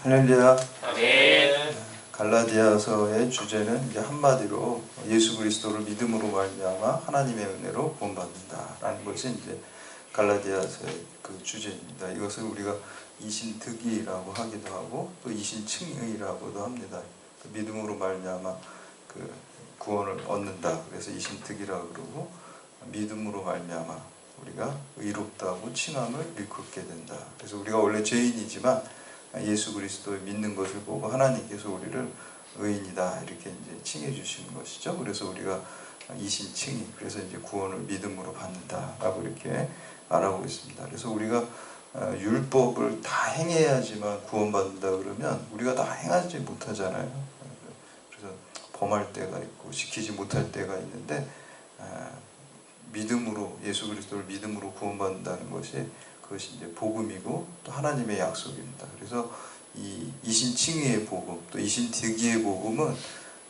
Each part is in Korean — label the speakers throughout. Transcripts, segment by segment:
Speaker 1: 할렐루야.
Speaker 2: 아멘.
Speaker 1: 갈라디아서의 주제는 이제 한마디로 예수 그리스도를 믿음으로 말미암아 하나님의 은혜로 구원받는다라는 것이 이제 갈라디아서의 그 주제입니다. 이것을 우리가 이신득이라고 하기도 하고 또 이신칭의라고도 합니다. 그 믿음으로 말미암아 그 구원을 얻는다. 그래서 이신득이라고 그러고 믿음으로 말미암아 우리가 의롭다고 칭함을 일컫게 된다. 그래서 우리가 원래 죄인이지만 예수 그리스도를 믿는 것을 보고 하나님께서 우리를 의인이다 이렇게 이제 칭해 주시는 것이죠. 그래서 우리가 이신칭이 그래서 이제 구원을 믿음으로 받는다라고 이렇게 말하고 있습니다. 그래서 우리가 어, 율법을 다 행해야지만 구원받는다 그러면 우리가 다 행하지 못하잖아요. 그래서 범할 때가 있고 지키지 못할 때가 있는데 아, 믿음으로 예수 그리스도를 믿음으로 구원받는다는 것이 그것이 이제 복음이고 또 하나님의 약속입니다. 그래서 이 이신칭의의 복음 또 이신득이의 복음은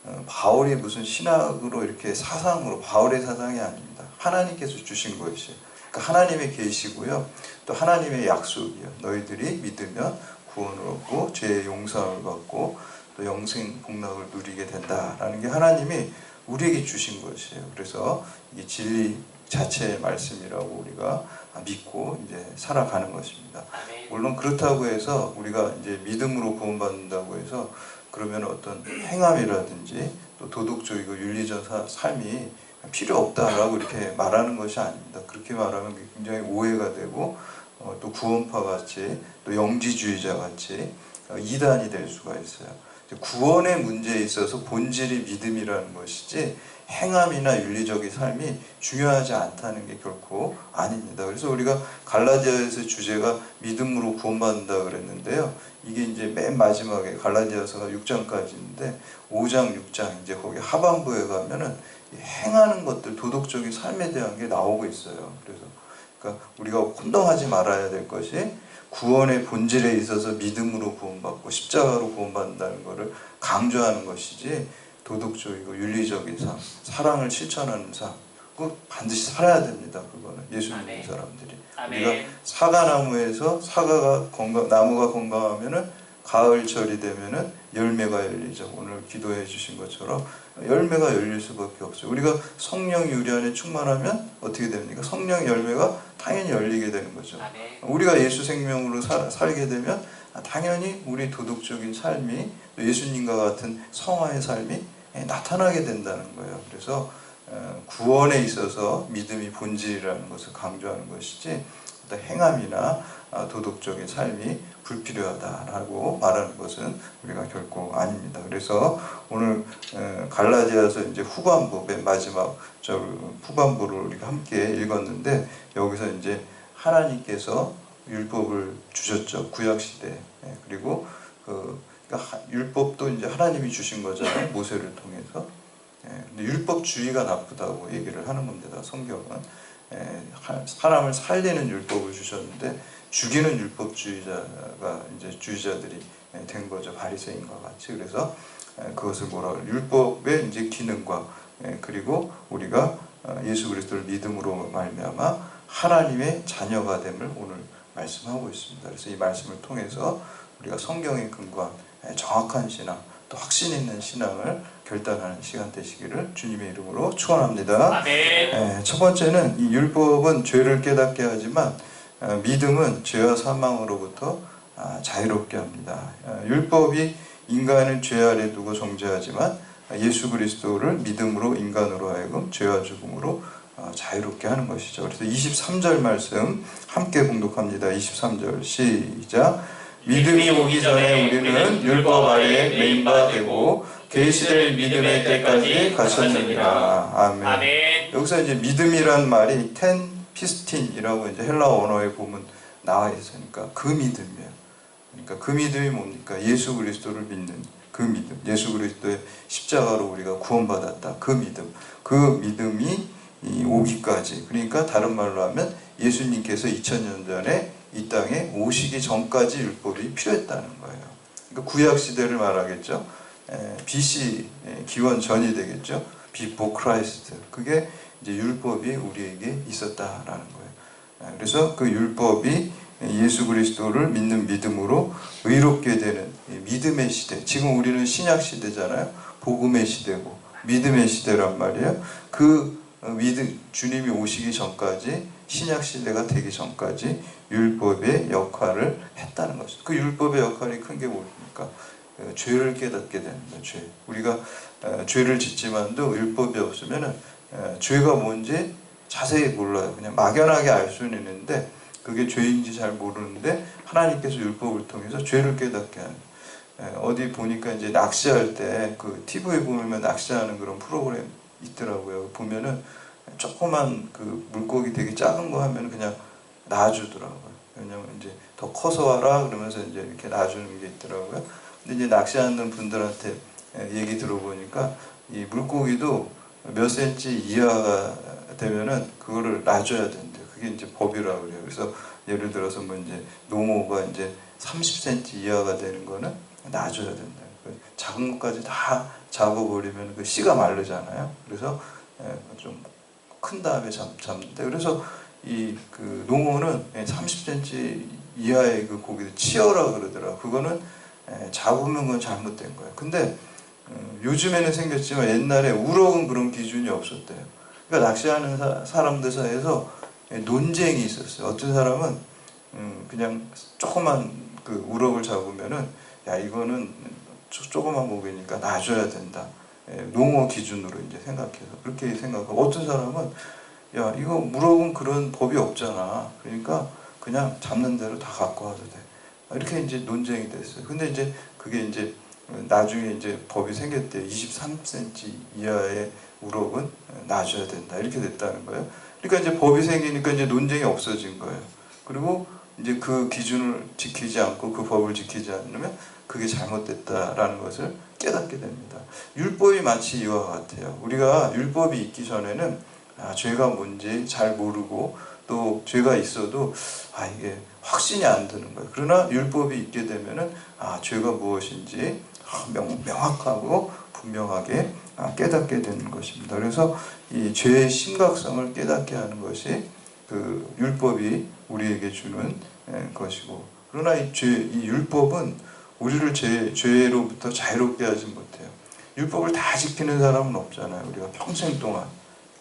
Speaker 1: 어, 바울의 무슨 신학으로 이렇게 사상으로 바울의 사상이 아닙니다. 하나님께서 주신 것이 그러니까 하나님의 계시고요. 또 하나님의 약속이요. 너희들이 믿으면 구원을 얻고 죄의 용서를 받고 또 영생 복락을 누리게 된다라는 게 하나님이 우리에게 주신 것이에요. 그래서 이게 진리 자체의 말씀이라고 우리가 믿고 이제 살아가는 것입니다. 물론 그렇다고 해서 우리가 이제 믿음으로 구원받는다고 해서 그러면 어떤 행함이라든지 또 도덕적이고 윤리적 사- 삶이 필요 없다라고 이렇게 말하는 것이 아닙니다. 그렇게 말하면 굉장히 오해가 되고 어, 또 구원파 같이 또 영지주의자 같이 어, 이단이 될 수가 있어요. 구원의 문제에 있어서 본질이 믿음이라는 것이지 행함이나 윤리적인 삶이 중요하지 않다는 게 결코 아닙니다. 그래서 우리가 갈라디아에서 주제가 믿음으로 구원받는다 그랬는데요. 이게 이제 맨 마지막에 갈라디아서가 6장까지인데 5장, 6장 이제 거기 하반부에 가면은 이 행하는 것들 도덕적인 삶에 대한 게 나오고 있어요. 그래서 그러니까 우리가 혼동하지 말아야 될 것이 구원의 본질에 있어서 믿음으로 구원받고 십자가로 구원받는다는 것을 강조하는 것이지 도덕적이고 윤리적인 삶, 사랑을 실천하는 삶, 그 반드시 살아야 됩니다. 그거는 예수 믿는
Speaker 2: 아멘.
Speaker 1: 사람들이.
Speaker 2: 아멘.
Speaker 1: 우리가 사과나무에서 사과가 건강, 나무가 건강하면은 가을철이 되면은 열매가 열리죠. 오늘 기도해 주신 것처럼 열매가 열릴 수밖에 없어요. 우리가 성령이 우리 안에 충만하면 어떻게 됩니까? 성령 열매가 당연히 열리게 되는 거죠.
Speaker 2: 아멘.
Speaker 1: 우리가 예수 생명으로 사- 살게 되면 당연히 우리 도덕적인 삶이 또 예수님과 같은 성화의 삶이 나타나게 된다는 거예요. 그래서 어, 구원에 있어서 믿음이 본질이라는 것을 강조하는 것이지 행함이나 아, 도덕적인 삶이 불필요하다라고 말하는 것은 우리가 결코 아닙니다. 그래서 오늘 어, 갈라디아서 이제 후반부 맨 마지막 저 후반부를 우리가 함께 읽었는데 여기서 이제 하나님께서 율법을 주셨죠 구약 시대 예, 그리고 그 그러니까 하- 율법도 이제 하나님이 주신 거잖아요 모세를 통해서. 예, 근데 율법주의가 나쁘다고 얘기를 하는 겁니다 성경은. 예, 하- 사람을 살리는 율법을 주셨는데 죽이는 율법주의자가 이제 주의자들이 예, 된 거죠 바리새인과 같이. 그래서 예, 그것을 뭐라 그래요 율법의 이제 기능과 예, 그리고 우리가 어, 예수 그리스도를 믿음으로 말미암아 하나님의 자녀가 됨을 오늘 말씀하고 있습니다. 그래서 이 말씀을 통해서 우리가 성경에 근거한 예, 정확한 신앙, 또 확신 있는 신앙을 결단하는 시간 되시기를 주님의 이름으로 축원합니다. 예, 첫 번째는 이 율법은 죄를 깨닫게 하지만 어, 믿음은 죄와 사망으로부터 아, 자유롭게 합니다. 어, 율법이 인간을 죄 아래 두고 정죄하지만 예수 그리스도를 믿음으로 인간으로 하여금 죄와 죽음으로 어, 자유롭게 하는 것이죠. 그래서 23절 말씀 함께 봉독합니다. 23절 시작. 믿음이 오기 전에 우리는 율법 아래 메인 바 되고 계시될 믿음의 때까지 가셨느니라. 아멘.
Speaker 2: 아멘.
Speaker 1: 여기서 이제 믿음이란 말이 텐 피스틴이라고 이제 헬라 언어에 보면 나와 있으니까 그 믿음이에요. 그러니까 그 믿음이 뭡니까? 예수 그리스도를 믿는 그 믿음. 예수 그리스도의 십자가로 우리가 구원받았다. 그 믿음. 그 믿음이 이 오기까지. 그러니까 다른 말로 하면 예수님께서 2000년 전에 이 땅에 오시기 전까지 율법이 필요했다는 거예요. 그러니까 구약 시대를 말하겠죠. 에, BC 에, 기원 전이 되겠죠. Before Christ. 그게 이제 율법이 우리에게 있었다라는 거예요. 에, 그래서 그 율법이 예수 그리스도를 믿는 믿음으로 의롭게 되는 이 믿음의 시대. 지금 우리는 신약 시대잖아요. 복음의 시대고 믿음의 시대란 말이에요. 그 어, 믿음 주님이 오시기 전까지 신약 시대가 되기 전까지 율법의 역할을 했다는 것이죠. 그 율법의 역할이 큰 게 뭡니까? 어, 죄를 깨닫게 됩니다. 죄. 우리가 어, 죄를 짓지만도 율법이 없으면은 어, 죄가 뭔지 자세히 몰라요. 그냥 막연하게 알 수는 있는데 그게 죄인지 잘 모르는데 하나님께서 율법을 통해서 죄를 깨닫게 하는. 예, 어디 보니까 이제 낚시할 때 그 TV에 보면 낚시하는 그런 프로그램 있더라고요. 보면은 조그만 그 물고기 되게 작은 거 하면 그냥 놔주더라고요. 왜냐면 이제 더 커서 와라 그러면서 이제 이렇게 놔주는 게 있더라고요. 근데 이제 낚시하는 분들한테 예, 얘기 들어보니까 이 물고기도 몇 센치 이하가 되면은 그거를 놔줘야 된대요. 그게 이제 법이라고 그래요. 그래서 예를 들어서 뭐 이제 농어가 이제 30cm 이하가 되는 거는 놔줘야 된다. 작은 것까지 다 잡아버리면 그 씨가 마르잖아요. 그래서 좀 큰 다음에 잡, 잡는데 그래서 이 그 농어는 30cm 이하의 그 고기를 치어라 그러더라. 그거는 에, 잡으면 그건 잘못된 거예요. 근데 어, 요즘에는 생겼지만 옛날에 우럭은 그런 기준이 없었대요. 그러니까 낚시하는 사, 사람들 사이에서 논쟁이 있었어요. 어떤 사람은 음, 그냥 조그만 그 우럭을 잡으면은 야 이거는 조, 조그만 고기니까 놔줘야 된다. 예, 농어 기준으로 이제 생각해서 그렇게 생각하고 어떤 사람은 야 이거 우럭은 그런 법이 없잖아. 그러니까 그냥 잡는 대로 다 갖고 와도 돼. 이렇게 이제 논쟁이 됐어요. 근데 이제 그게 이제 나중에 이제 법이 생겼대요. 23cm 이하의 우럭은 놔줘야 된다. 이렇게 됐다는 거예요. 그러니까 이제 법이 생기니까 이제 논쟁이 없어진 거예요. 그리고 이제 그 기준을 지키지 않고 그 법을 지키지 않으면 그게 잘못됐다라는 것을 깨닫게 됩니다. 율법이 마치 이와 같아요. 우리가 율법이 있기 전에는 아, 죄가 뭔지 잘 모르고 또 죄가 있어도 아 이게 확신이 안 드는 거예요. 그러나 율법이 있게 되면은 아 죄가 무엇인지 아, 명, 명확하고 분명하게 아, 깨닫게 되는 것입니다. 그래서 이 죄의 심각성을 깨닫게 하는 것이 그 율법이 우리에게 주는 에, 것이고 그러나 이 죄, 이 율법은 우리를 죄, 죄로부터 자유롭게 하지 못해요. 율법을 다 지키는 사람은 없잖아요. 우리가 평생 동안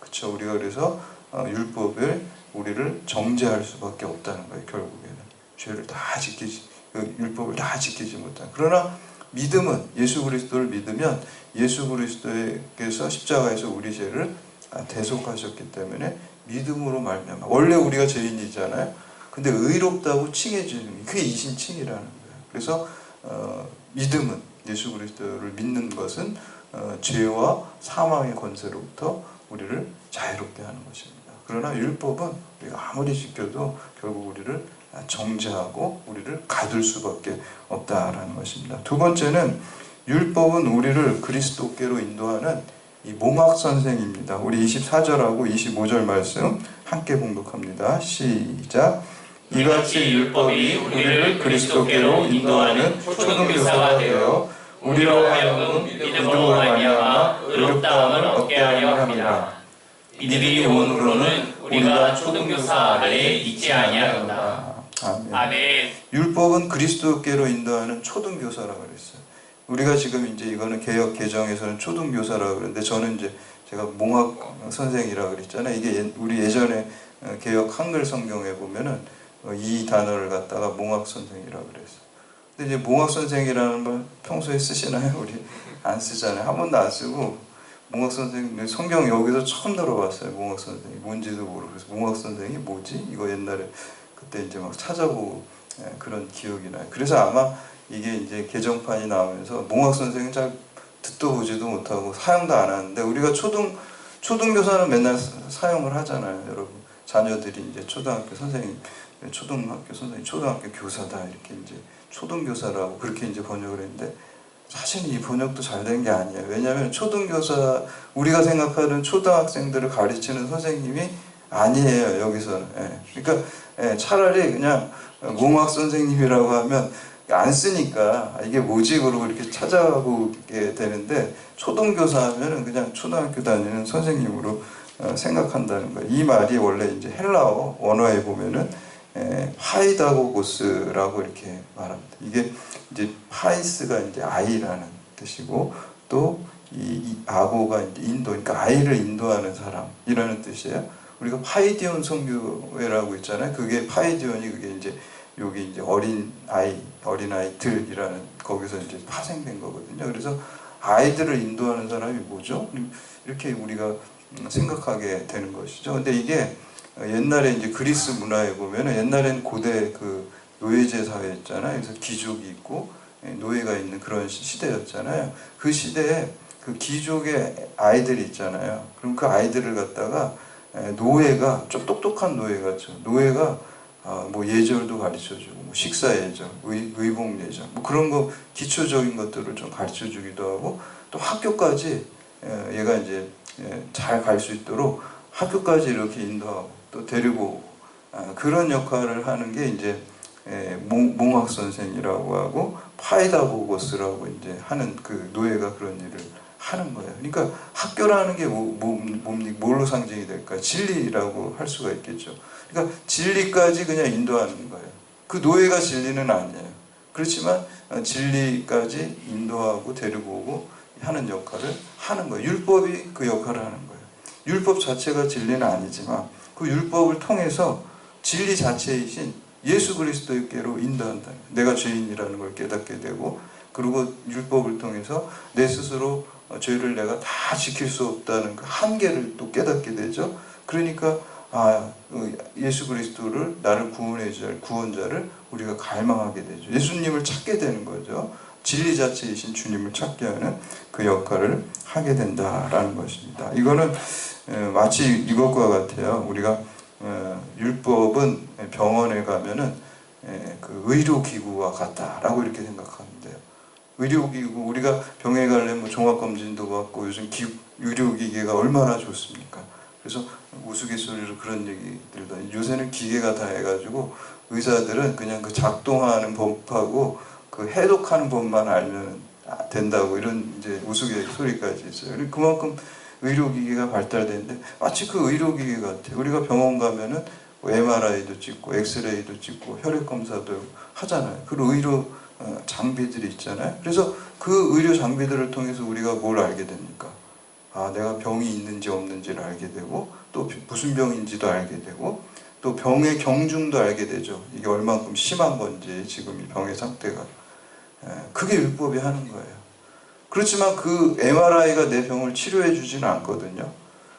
Speaker 1: 그렇죠. 우리가 그래서 어, 율법을 우리를 정죄할 수밖에 없다는 거예요. 결국에는 죄를 다 지키지 그 율법을 다 지키지 못한. 그러나 믿음은 예수 그리스도를 믿으면 예수 그리스도께서 십자가에서 우리 죄를 아, 대속하셨기 때문에 믿음으로 말미암아 원래 우리가 죄인이잖아요. 근데 의롭다고 칭해주는 그게 이신칭이라는 거예요. 그래서 어, 믿음은 예수 그리스도를 믿는 것은 어, 죄와 사망의 권세로부터 우리를 자유롭게 하는 것입니다. 그러나 율법은 우리가 아무리 지켜도 결국 우리를 정죄하고 우리를 가둘 수밖에 없다라는 것입니다. 두 번째는 율법은 우리를 그리스도께로 인도하는 이 몽학 선생입니다. 우리 24절하고 25절 말씀 함께 봉독합니다. 시작. 이같이 율법이 우리를 그리스도께로 인도하는 초등교사가 되어 우리로 하여금 믿음으로 말미암아 의롭다함을 얻게 하려 합니다.
Speaker 2: 이들이 온으로는 우리가 초등교사 아래에 있지 아니하였다.
Speaker 1: 아멘.
Speaker 2: 아멘.
Speaker 1: 율법은 그리스도께로 인도하는 초등교사라고 그랬어요. 우리가 지금 이제 이거는 개혁 개정에서는 초등교사라고 그러는데 저는 이제 제가 몽학 선생이라고 그랬잖아요. 이게 예- 우리 예전에 어, 개혁 한글 성경에 보면은 어, 이 단어를 갖다가 몽학 선생이라고 그랬어요. 근데 이제 몽학 선생이라는 말 평소에 쓰시나요? 우리 안 쓰잖아요. 한 번도 안 쓰고 몽학 선생님 성경 여기서 처음 들어봤어요. 몽학 선생이 뭔지도 모르고 그래서 몽학 선생이 뭐지? 이거 옛날에 그때 이제 막 찾아보고 예, 그런 기억이 나요. 그래서 아마 이게 이제 개정판이 나오면서 몽학 선생은 잘 듣도 보지도 못하고 사용도 안 하는데 우리가 초등 초등 교사는 맨날 사- 사용을 하잖아요, 여러분. 자녀들이 이제 초등학교 선생님, 초등학교 선생님, 초등학교 교사다 이렇게 이제 초등 교사라고 그렇게 이제 번역을 했는데 사실 이 번역도 잘 된 게 아니에요. 왜냐하면 초등 교사 우리가 생각하는 초등학생들을 가르치는 선생님이 아니에요 여기서는. 예. 그러니까 예, 차라리 그냥 몽학 선생님이라고 하면 안 쓰니까 이게 뭐지 그러고 이렇게 찾아보게 되는데 초등교사 하면은 그냥 초등학교 다니는 선생님으로 어, 생각한다는 거예요. 이 말이 원래 이제 헬라어 원어에 보면은 에, 파이다고고스라고 이렇게 말합니다. 이게 이제 파이스가 이제 아이라는 뜻이고 또 이 아고가 이제 인도, 그러니까 아이를 인도하는 사람이라는 뜻이에요. 우리가 파이디온 성교회라고 있잖아요. 그게 파이디온이 그게 이제 여기 이제 어린 아이, 어린 아이들이라는 거기서 이제 파생된 거거든요. 그래서 아이들을 인도하는 사람이 뭐죠? 이렇게 우리가 생각하게 되는 것이죠. 근데 이게 옛날에 이제 그리스 문화에 보면은 옛날엔 고대 그 노예제 사회였잖아요. 그래서 귀족이 있고 예, 노예가 있는 그런 시- 시대였잖아요. 그 시대에 그 귀족의 아이들이 있잖아요. 그럼 그 아이들을 갖다가 에, 노예가 좀 똑똑한 노예가죠. 노예가 아, 뭐 예절도 가르쳐주고 뭐 식사 예절, 의, 의복 예절, 뭐 그런 거 기초적인 것들을 좀 가르쳐주기도 하고 또 학교까지 에, 얘가 이제 잘갈 수 있도록 학교까지 이렇게 인도하고 또 데리고 아, 그런 역할을 하는 게 이제 에, 몽, 몽학 선생이라고 하고 파이다고고스라고 이제 하는 그 노예가 그런 일을 하는 거예요. 그러니까 학교라는 게 뭐? 뭘로 상징이 될까? 진리라고 할 수가 있겠죠. 그러니까 진리까지 그냥 인도하는 거예요. 그 노예가 진리는 아니에요. 그렇지만 어, 진리까지 인도하고 데리고 오고 하는 역할을 하는 거예요. 율법이 그 역할을 하는 거예요. 율법 자체가 진리는 아니지만 그 율법을 통해서 진리 자체이신 예수 그리스도께로 인도한다. 내가 죄인이라는 걸 깨닫게 되고 그리고 율법을 통해서 내 스스로 어, 죄를 내가 다 지킬 수 없다는 그 한계를 또 깨닫게 되죠. 그러니까 아 어, 예수 그리스도를 나를 구원해 줄 구원자를 우리가 갈망하게 되죠. 예수님을 찾게 되는 거죠. 진리 자체이신 주님을 찾게 하는 그 역할을 하게 된다라는 것입니다. 이거는 에, 마치 이것과 같아요. 우리가 어, 율법은 병원에 가면은 에, 그 의료기구와 같다라고 이렇게 생각하면 돼요. 의료기구 우리가 병에 가려면 뭐 종합검진도 받고 요즘 기, 의료기계가 얼마나 좋습니까? 그래서 우스갯소리로 그런 얘기들도 요새는 기계가 다 해가지고 의사들은 그냥 그 작동하는 법하고 그 해독하는 법만 알면 된다고 이런 이제 우스갯소리까지 있어요. 그만큼 의료기기가 발달되는데 마치 그 의료기기 같아요. 우리가 병원 가면은 뭐 MRI도 찍고 엑스레이도 찍고 혈액 검사도 하잖아요. 그리고 의료 어, 장비들이 있잖아요. 그래서 그 의료 장비들을 통해서 우리가 뭘 알게 됩니까? 아, 내가 병이 있는지 없는지를 알게 되고 또 무슨 병인지도 알게 되고 또 병의 경중도 알게 되죠. 이게 얼만큼 심한 건지 지금 이 병의 상태가 예, 그게 율법이 하는 거예요. 그렇지만 그 MRI가 내 병을 치료해 주지는 않거든요.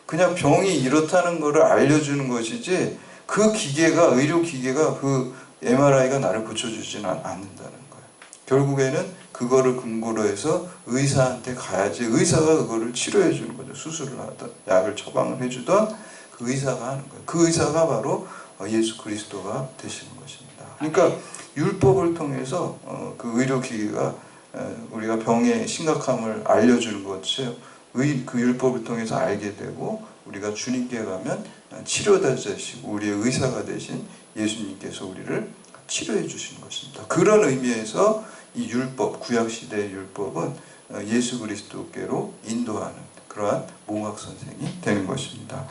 Speaker 1: 그냥 병이 이렇다는 것을 알려주는 것이지 그 기계가 의료 기계가 그 MRI가 나를 고쳐주지는 않- 않는다는 거예요. 결국에는 그거를 근거로 해서 의사한테 가야지 의사가 그거를 치료해 주는 거죠. 수술을 하든 약을 처방을 해주던 그 의사가 하는 거예요. 그 의사가 바로 어, 예수 그리스도가 되시는 것입니다. 그러니까 율법을 통해서 어, 그 의료 기계가 어, 우리가 병의 심각함을 알려주는 것이 의, 그 율법을 통해서 알게 되고 우리가 주님께 가면 치료자 되시고 우리의 의사가 되신 예수님께서 우리를 치료해 주시는 것입니다. 그런 의미에서 이 율법, 구약 시대의 율법은 어, 예수 그리스도께로 인도하는 그러한 몽학 선생이 되는 것입니다.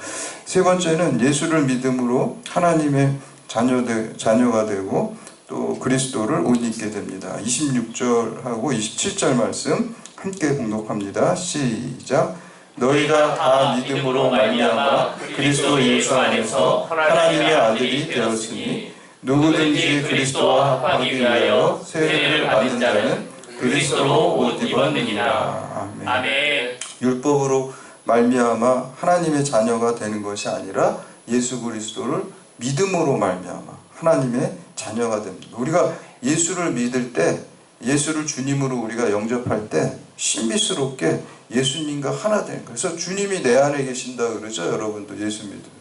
Speaker 1: 세 번째는 예수를 믿음으로 하나님의 자녀 되, 자녀가 되고 또 그리스도를 옷 입게 됩니다. 26절하고 27절 말씀 함께 공독합니다. 시작. 너희가 다 믿음으로 말미암아 그리스도 예수 안에서 하나님의 아들이 되었으니 누구든지 그리스도와 합하기 위하여 세례를 받은 자는 그리스도로 옷 입었느니라. 아멘.
Speaker 2: 아멘.
Speaker 1: 율법으로 말미암아 하나님의 자녀가 되는 것이 아니라 예수 그리스도를 믿음으로 말미암아 하나님의 자녀가 됩니다. 우리가 예수를 믿을 때 예수를 주님으로 우리가 영접할 때 신비스럽게 예수님과 하나 되는 거예요. 그래서 주님이 내 안에 계신다 그러죠. 여러분도 예수 믿으면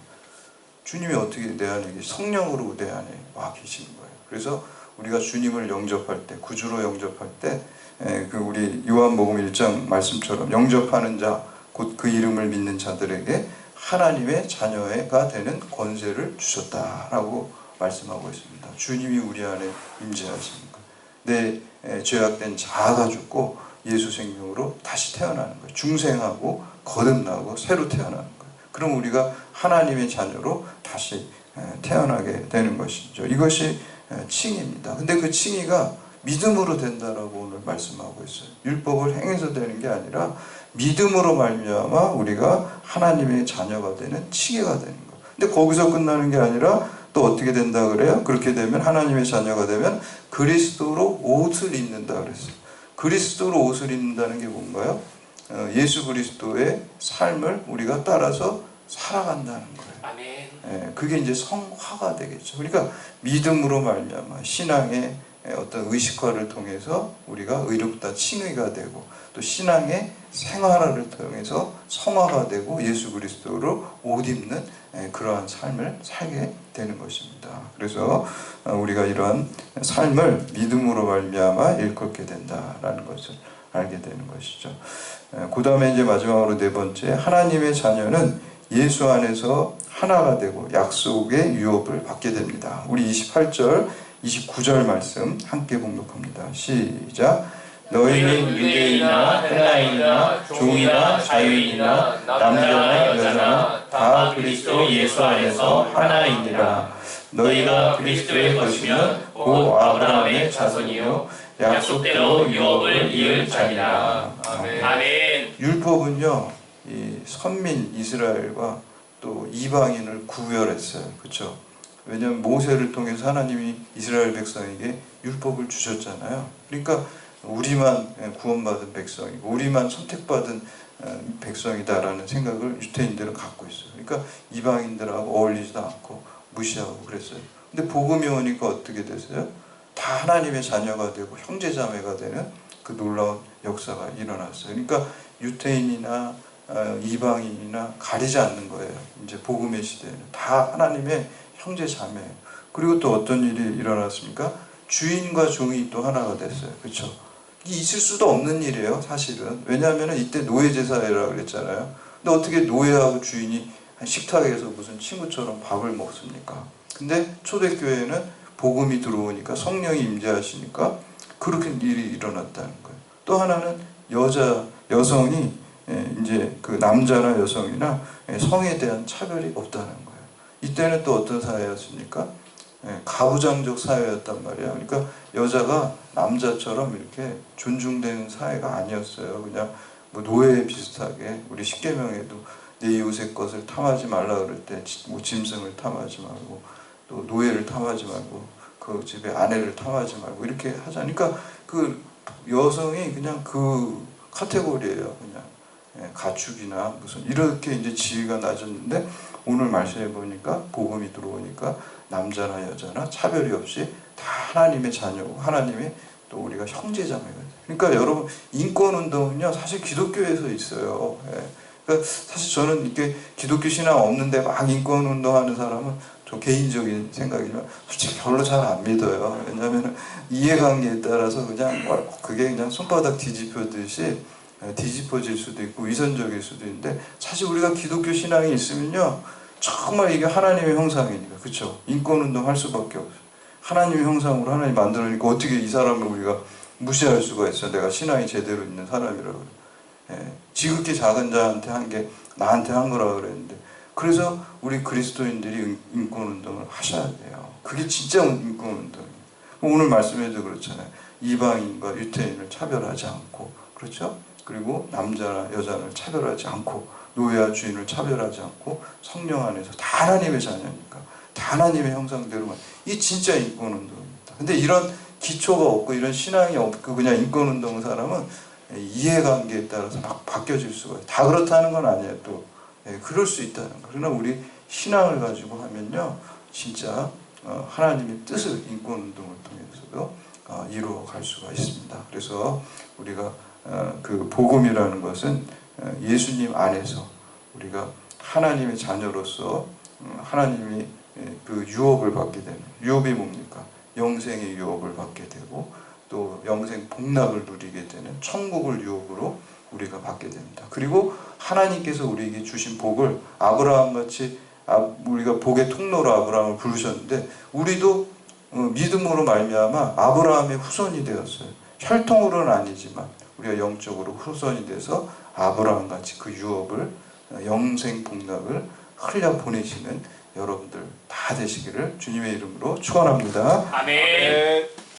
Speaker 1: 주님이 어떻게 내 안에 계시 성령으로 내 안에 와 계시는 거예요. 그래서 우리가 주님을 영접할 때 구주로 영접할 때 그 우리 요한복음 1장 말씀처럼 영접하는 자 곧 그 이름을 믿는 자들에게 하나님의 자녀가 되는 권세를 주셨다라고 말씀하고 있습니다. 주님이 우리 안에 임재하시는 것. 내 에, 죄악된 자아가 죽고 예수 생명으로 다시 태어나는 거예요. 중생하고 거듭나고 새로 태어나는 거예요. 그럼 우리가 하나님의 자녀로 다시 에, 태어나게 되는 것이죠. 이것이 에, 칭의입니다. 근데 그 칭의가 믿음으로 된다라고 오늘 말씀하고 있어요. 율법을 행해서 되는 게 아니라 믿음으로 말미암아 우리가 하나님의 자녀가 되는 칭의가 되는 거. 근데 거기서 끝나는 게 아니라 또 어떻게 된다 그래요? 그렇게 되면 하나님의 자녀가 되면 그리스도로 옷을 입는다 그랬어요. 그리스도로 옷을 입는다는 게 뭔가요? 어, 예수 그리스도의 삶을 우리가 따라서 살아간다는 거예요.
Speaker 2: 아멘.
Speaker 1: 예, 그게 이제 성화가 되겠죠. 그러니까 믿음으로 말미암아 신앙의 예, 어떤 의식화를 통해서 우리가 의롭다 칭의가 되고 또 신앙의 생활화를 통해서 성화가 되고 예수 그리스도로 옷 입는 예, 그러한 삶을 살게 되는 것입니다. 그래서 어, 우리가 이러한 삶을 믿음으로 말미암아 일컫게 된다라는 것을 알게 되는 것이죠. 그 다음에 이제 마지막으로 네 번째 하나님의 자녀는 예수 안에서 하나가 되고 약속의 유업을 받게 됩니다. 우리 28절, 29절 말씀 함께 봉독합니다. 시작.
Speaker 2: 너희는 유대인이나 헬라인이나 종이나 자유인이나 남자나 여자나 다 그리스도 예수 안에서 하나이니라. 너희가 그리스도의 것이면 곧 아브라함의 자손이요 약속대로 유업을 이을 자니라.
Speaker 1: 아멘.
Speaker 2: 아멘.
Speaker 1: 율법은요, 이 선민 이스라엘과 또 이방인을 구별했어요. 그렇죠? 왜냐하면 모세를 통해서 하나님이 이스라엘 백성에게 율법을 주셨잖아요. 그러니까 우리만 구원받은 백성이고 우리만 선택받은 어, 백성이다라는 생각을 유태인들은 갖고 있어요. 그러니까 이방인들하고 어울리지도 않고 무시하고 그랬어요. 근데 복음이 오니까 어떻게 됐어요? 다 하나님의 자녀가 되고 형제자매가 되는 그 놀라운 역사가 일어났어요. 그러니까 유태인이나 어, 이방인이나 가리지 않는 거예요. 이제 복음의 시대에는 다 하나님의 형제 자매예요. 그리고 또 어떤 일이 일어났습니까? 주인과 종이 또 하나가 됐어요. 그렇죠? 이게 있을 수도 없는 일이에요, 사실은. 왜냐하면 이때 노예 제사회라 그랬잖아요. 근데 어떻게 노예하고 주인이 한 식탁에서 무슨 친구처럼 밥을 먹습니까? 근데 초대교회는 복음이 들어오니까 성령이 임재하시니까 그렇게 일이 일어났다는 거예요. 또 하나는 여자 여성이 예, 이제 그 남자나 여성이나 예, 성에 대한 차별이 없다는 거예요. 이때는 또 어떤 사회였습니까? 예, 가부장적 사회였단 말이야. 그러니까 여자가 남자처럼 이렇게 존중되는 사회가 아니었어요. 그냥 뭐 노예 비슷하게 우리 십계명에도 내 이웃의 것을 탐하지 말라 그럴 때 뭐 짐승을 탐하지 말고 또 노예를 탐하지 말고 그 집에 아내를 탐하지 말고 이렇게 하자니까 그 여성이 그냥 그 카테고리예요. 그냥 예, 가축이나 무슨 이렇게 이제 지위가 낮았는데 오늘 말씀해 보니까 복음이 들어오니까 남자나 여자나 차별이 없이 다 하나님의 자녀고 하나님의 또 우리가 형제자매가 돼요. 그러니까 여러분 인권 운동은요 사실 기독교에서 있어요. 예. 그러니까 사실 저는 이렇게 기독교 신앙 없는데 막 인권 운동하는 사람은 저 개인적인 생각이지만 솔직히 별로 잘 안 믿어요. 왜냐하면 이해관계에 따라서 그냥 뭐 그게 그냥 손바닥 뒤집혀듯이 뒤집어질 수도 있고 위선적일 수도 있는데 사실 우리가 기독교 신앙이 있으면요. 정말 이게 하나님의 형상이니까. 그렇죠 인권운동 할 수밖에 없어요. 하나님의 형상으로 하나님 만들어니까 어떻게 이 사람을 우리가 무시할 수가 있어 내가 신앙이 제대로 있는 사람이라고. 예, 지극히 작은 자한테 한 게 나한테 한 거라 그랬는데. 그래서 우리 그리스도인들이 인권운동을 하셔야 돼요. 그게 진짜 인권운동이에요. 오늘 말씀에도 그렇잖아요. 이방인과 유태인을 차별하지 않고. 그렇죠 그리고 남자나 여자를 차별하지 않고 노예와 주인을 차별하지 않고 성령 안에서 다 하나님의 자녀니까 다 하나님의 형상대로만 이 진짜 인권운동입니다. 근데 이런 기초가 없고 이런 신앙이 없고 그냥 인권운동 사람은 이해관계에 따라서 막 바뀌어질 수가. 다 그렇다는 건 아니에요. 또 예, 그럴 수 있다는 거. 그러나 우리 신앙을 가지고 하면요, 진짜 어, 하나님의 뜻을 인권운동을 통해서도 어, 이루어갈 수가 있습니다. 그래서 우리가 어, 그 복음이라는 것은 어, 예수님 안에서 우리가 하나님의 자녀로서 음, 하나님이 예, 그 유업을 받게 되는 유업이 뭡니까? 영생의 유업을 받게 되고 또 영생 복락을 누리게 되는 천국을 유업으로 우리가 받게 됩니다. 그리고 하나님께서 우리에게 주신 복을 아브라함 같이 아, 우리가 복의 통로로 아브라함을 부르셨는데 우리도 어, 믿음으로 말미암아 아브라함의 후손이 되었어요. 혈통으로는 아니지만 우리가 영적으로 후손이 돼서 아브라함 같이 그 유업을 어, 영생 복락을 흘려 보내시는 여러분들 다 되시기를 주님의 이름으로 축원합니다.
Speaker 3: 아멘.
Speaker 4: 네.